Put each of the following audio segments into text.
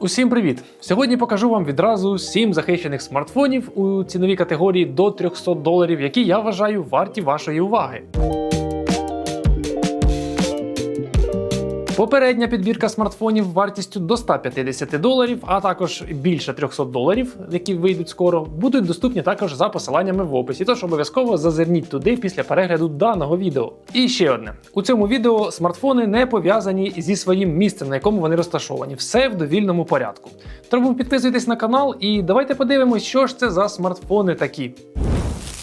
Усім привіт! Сьогодні покажу вам відразу 7 захищених смартфонів у ціновій категорії до 300 доларів, які я вважаю варті вашої уваги. Попередня підбірка смартфонів вартістю до 150 доларів, а також більше 300 доларів, які вийдуть скоро, будуть доступні також за посиланнями в описі. Тож обов'язково зазирніть туди після перегляду даного відео. І ще одне: у цьому відео смартфони не пов'язані зі своїм місцем, на якому вони розташовані. Все в довільному порядку. Тому підписуйтесь на канал і давайте подивимось, що ж це за смартфони такі.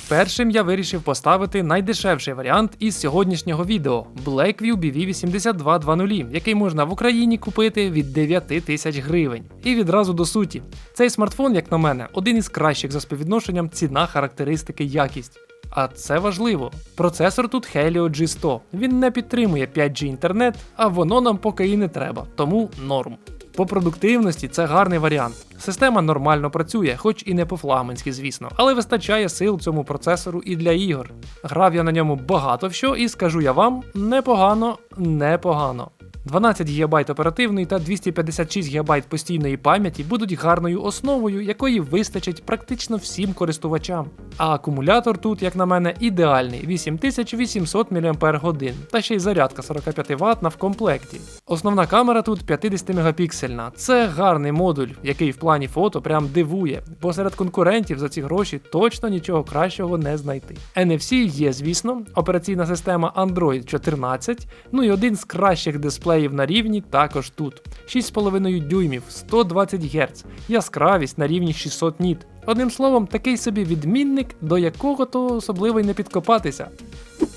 Першим я вирішив поставити найдешевший варіант із сьогоднішнього відео Blackview BV8220, який можна в Україні купити від 9 тисяч гривень. І відразу до суті. Цей смартфон, як на мене, один із кращих за співвідношенням ціна, характеристики, якість. А це важливо. Процесор тут Helio G100. Він не підтримує 5G інтернет, а воно нам поки і не треба, тому норм. По продуктивності це гарний варіант. Система нормально працює, хоч і не по-флагманськи, звісно, але вистачає сил цьому процесору і для ігор. Грав я на ньому багато в що, і скажу я вам, непогано, непогано. 12 ГБ оперативної та 256 ГБ постійної пам'яті будуть гарною основою, якої вистачить практично всім користувачам. А акумулятор тут, як на мене, ідеальний 8800 мАч, та ще й зарядка 45 Вт в комплекті. Основна камера тут 50 мегапіксельна. Це гарний модуль, який в плані фото прям дивує, бо серед конкурентів за ці гроші точно нічого кращого не знайти. NFC є, звісно, операційна система Android 14, ну і один з кращих дисплеїв на рівні також тут. 6,5 дюймів, 120 Гц, яскравість на рівні 600 ніт. Одним словом, такий собі відмінник, до якого то особливо й не підкопатися.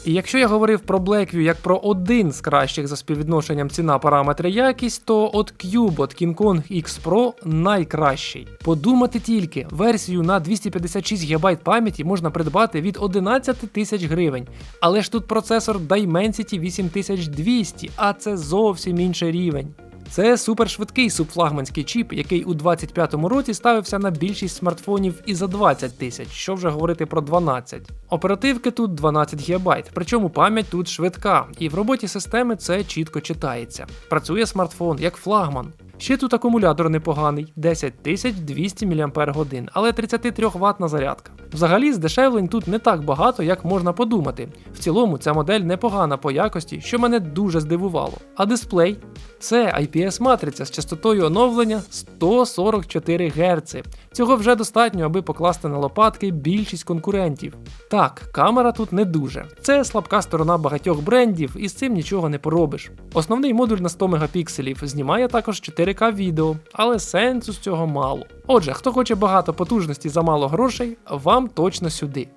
І якщо я говорив про Blackview як про один з кращих за співвідношенням ціна параметри якість, то от Cube от King Kong X Pro найкращий. Подумати тільки, версію на 256 ГБ пам'яті можна придбати від 11 тисяч гривень. Але ж тут процесор Dimensity 8200, а це зовсім інший рівень. Це супершвидкий субфлагманський чіп, який у 25-му році ставився на більшість смартфонів і за 20 тисяч, що вже говорити про 12. Оперативки тут 12 ГБ, причому пам'ять тут швидка, і в роботі системи це чітко читається. Працює смартфон як флагман. Ще тут акумулятор непоганий 10200 мАч, але 33 ватна зарядка. Взагалі, здешевлень тут не так багато, як можна подумати. В цілому ця модель непогана по якості, що мене дуже здивувало. А дисплей це IPS-матриця з частотою оновлення 144 Гц. Цього вже достатньо, аби покласти на лопатки більшість конкурентів. Так, камера тут не дуже. Це слабка сторона багатьох брендів, і з цим нічого не поробиш. Основний модуль на 100 мегапікселів знімає також 4К відео, але сенсу з цього мало. Отже, хто хоче багато потужності за мало грошей, вам точно сюди.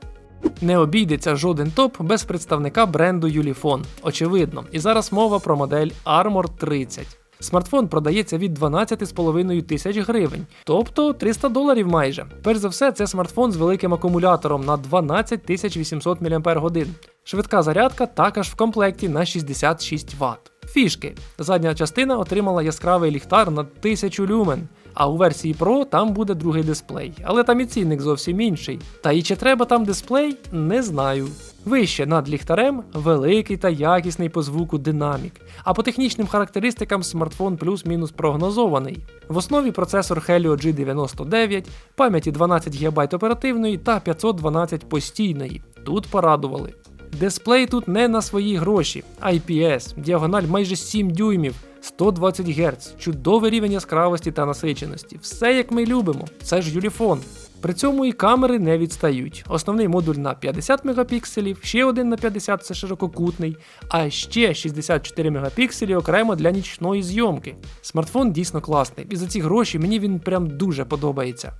Не обійдеться жоден топ без представника бренду Ulefone, очевидно. І зараз мова про модель Armor 30. Смартфон продається від 12,5 тисяч гривень, тобто 300 доларів майже. Перш за все, це смартфон з великим акумулятором на 12800 мАч. Швидка зарядка також в комплекті на 66 Вт. Фішки. Задня частина отримала яскравий ліхтар на 1000 люмен. А у версії Pro там буде другий дисплей, але там і цінник зовсім інший. Та і чи треба там дисплей, не знаю. Вище над ліхтарем великий та якісний по звуку динамік, а по технічним характеристикам смартфон плюс-мінус прогнозований. В основі процесор Helio G99, пам'яті 12 ГБ оперативної та 512 постійної. Тут порадували. Дисплей тут не на свої гроші, IPS, діагональ майже 7 дюймів. 120 Гц, чудовий рівень яскравості та насиченості. Все як ми любимо, це ж Юліфон. При цьому і камери не відстають. Основний модуль на 50 мегапікселів, ще один на 50 це ширококутний, а ще 64 мегапікселі окремо для нічної зйомки. Смартфон дійсно класний, і за ці гроші мені він прям дуже подобається.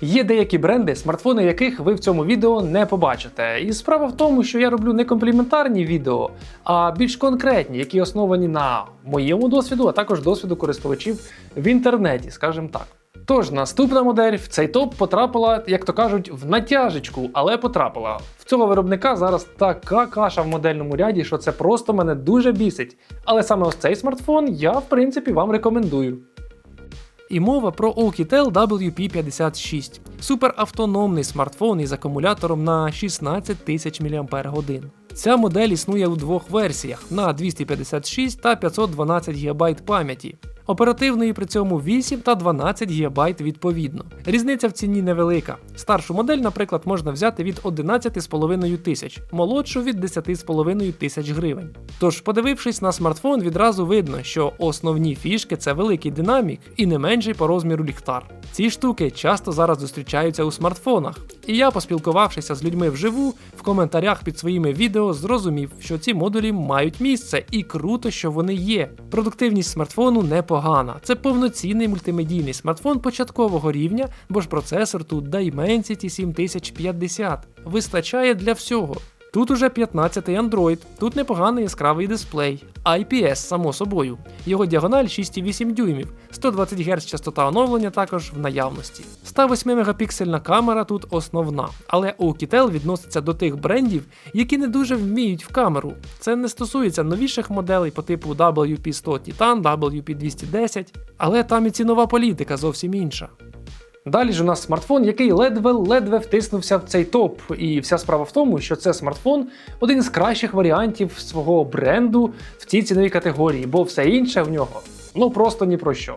Є деякі бренди, смартфони яких ви в цьому відео не побачите. І справа в тому, що я роблю не компліментарні відео, а більш конкретні, які основані на моєму досвіду, а також досвіду користувачів в інтернеті, скажімо так. Тож наступна модель в цей топ потрапила, як то кажуть, в натяжечку, але потрапила. В цього виробника зараз така каша в модельному ряді, що це просто мене дуже бісить. Але саме ось цей смартфон я, в принципі, вам рекомендую. І мова про Oukitel WP56 суперавтономний смартфон із акумулятором на 16 тисяч мАч. Ця модель існує у двох версіях на 256 та 512 ГБ пам'яті. Оперативної при цьому 8 та 12 ГБ відповідно. Різниця в ціні невелика. Старшу модель, наприклад, можна взяти від 11,5 тисяч, молодшу від 10,5 тисяч гривень. Тож, подивившись на смартфон, відразу видно, що основні фішки це великий динамік і не менший по розміру ліхтар. Ці штуки часто зараз зустрічаються у смартфонах. І я, поспілкувавшися з людьми вживу, в коментарях під своїми відео зрозумів, що ці модулі мають місце, і круто, що вони є. Продуктивність смартфону непогана. Це повноцінний мультимедійний смартфон початкового рівня, бо ж процесор тут Dimensity 7050. Вистачає для всього. Тут уже 15-й Android, тут непоганий яскравий дисплей, IPS, само собою. Його діагональ 6,8 дюймів, 120 Гц частота оновлення також в наявності. 108 мегапіксельна камера тут основна, але Oukitel відноситься до тих брендів, які не дуже вміють в камеру. Це не стосується новіших моделей по типу WP100 Titan, WP210, але там і цінова політика зовсім інша. Далі ж у нас смартфон, який ледве-ледве втиснувся в цей топ. І вся справа в тому, що це смартфон один із кращих варіантів свого бренду в цій ціновій категорії, бо все інше в нього ну просто ні про що.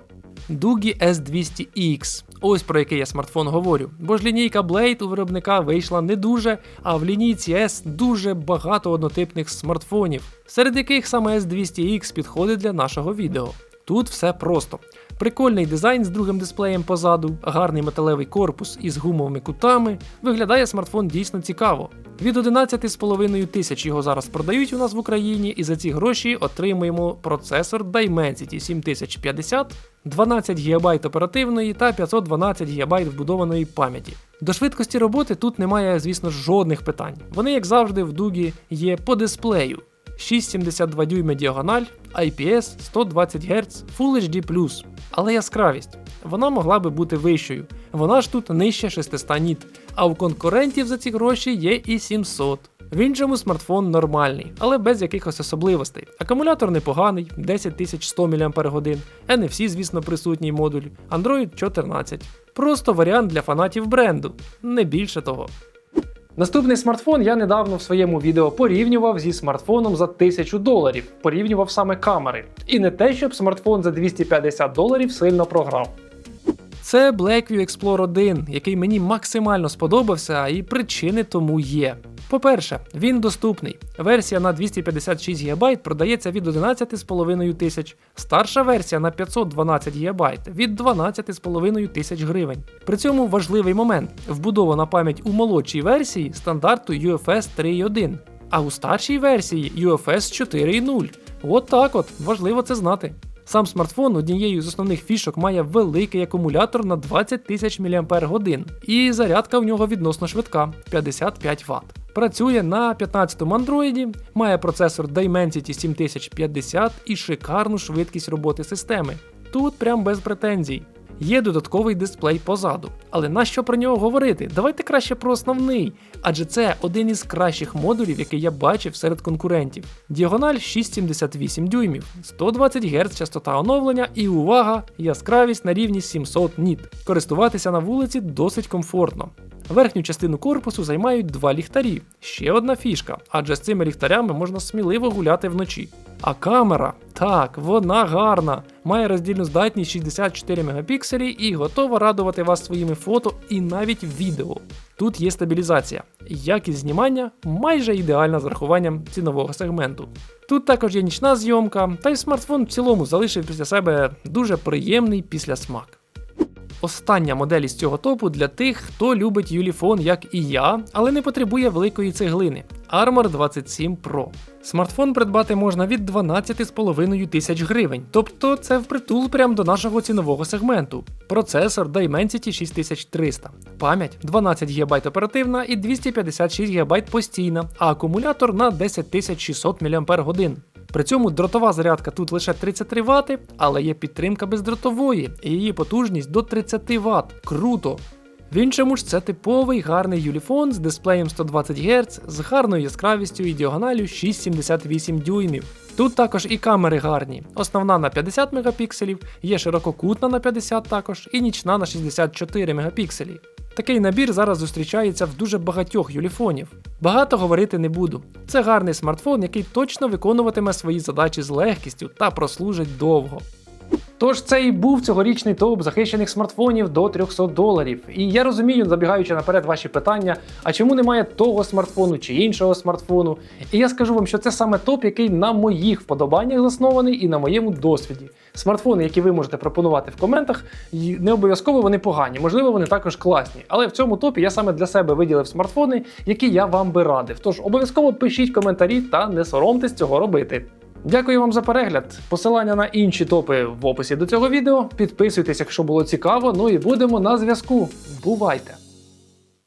Дугі S200X. Ось про який я смартфон говорю. Бо ж лінійка Blade у виробника вийшла не дуже, а в лінійці S дуже багато однотипних смартфонів, серед яких саме S200X підходить для нашого відео. Тут все просто. Прикольний дизайн з другим дисплеєм позаду, гарний металевий корпус із гумовими кутами. Виглядає смартфон дійсно цікаво. Від 11,5 тисяч його зараз продають у нас в Україні, і за ці гроші отримуємо процесор Dimensity 7050, 12 ГБ оперативної та 512 ГБ вбудованої пам'яті. До швидкості роботи тут немає, звісно, жодних питань. Вони, як завжди, в дугі є по дисплею. 6,72 дюйма діагональ, IPS 120 Гц, Full HD+. Але яскравість. Вона могла би бути вищою. Вона ж тут нижче 600 ніт. А у конкурентів за ці гроші є і 700. В іншому смартфон нормальний, але без якихось особливостей. Акумулятор непоганий, 10100 мАч, NFC, звісно, присутній модуль, Android 14. Просто варіант для фанатів бренду, не більше того. Наступний смартфон я недавно в своєму відео порівнював зі смартфоном за 1000 доларів, порівнював саме камери. І не те, щоб смартфон за 250 доларів сильно програв. Це Blackview Explorer 1, який мені максимально сподобався, і причини тому є. По-перше, він доступний. Версія на 256 ГБ продається від 11,5 тисяч, старша версія на 512 ГБ від 12,5 тисяч гривень. При цьому важливий момент: вбудована пам'ять у молодшій версії стандарту UFS 3.1, а у старшій версії UFS 4.0. От так от, важливо це знати. Сам смартфон однією з основних фішок має великий акумулятор на 20 тисяч мАч, і зарядка в нього відносно швидка 55 Вт. Працює на 15-му андроїді, має процесор Dimensity 7050 і шикарну швидкість роботи системи. Тут прям без претензій. Є додатковий дисплей позаду. Але нащо про нього говорити? Давайте краще про основний, адже це один із кращих модулів, який я бачив серед конкурентів. Діагональ 6,78 дюймів, 120 Гц частота оновлення і увага, яскравість на рівні 700 ніт. Користуватися на вулиці досить комфортно. Верхню частину корпусу займають два ліхтарі. Ще одна фішка, адже з цими ліхтарями можна сміливо гуляти вночі. А камера, так, вона гарна, має роздільну здатність 64 мегапікселі і готова радувати вас своїми фото і навіть відео. Тут є стабілізація, якість знімання майже ідеальна з рахуванням цінового сегменту. Тут також є нічна зйомка, та й смартфон в цілому залишив після себе дуже приємний післясмак. Остання модель із цього топу для тих, хто любить юліфон, як і я, але не потребує великої цеглини. Armor 27 Pro. Смартфон придбати можна від 12,5 тисяч гривень, тобто це впритул прямо до нашого цінового сегменту. Процесор Dimensity 6300, пам'ять 12 ГБ оперативна і 256 ГБ постійна, а акумулятор на 10600 мАч. При цьому дротова зарядка тут лише 33 Вт, але є підтримка бездротової, і її потужність до 30 Вт. Круто! В іншому ж це типовий гарний юліфон з дисплеєм 120 Гц, з гарною яскравістю і діагоналю 6,78 дюймів. Тут також і камери гарні. Основна на 50 мегапікселів, є ширококутна на 50 також, і нічна на 64 мегапікселі. Такий набір зараз зустрічається в дуже багатьох юліфонів. Багато говорити не буду. Це гарний смартфон, який точно виконуватиме свої задачі з легкістю та прослужить довго. Тож це і був цьогорічний топ захищених смартфонів до 300 доларів. І я розумію, забігаючи наперед ваші питання, а чому немає того смартфону чи іншого смартфону? І я скажу вам, що це саме топ, який на моїх вподобаннях заснований і на моєму досвіді. Смартфони, які ви можете пропонувати в коментах, не обов'язково вони погані, можливо, вони також класні. Але в цьому топі я саме для себе виділив смартфони, які я вам би радив. Тож обов'язково пишіть коментарі та не соромтесь цього робити. Дякую вам за перегляд. Посилання на інші топи в описі до цього відео. Підписуйтесь, якщо було цікаво. Ну і будемо на зв'язку. Бувайте!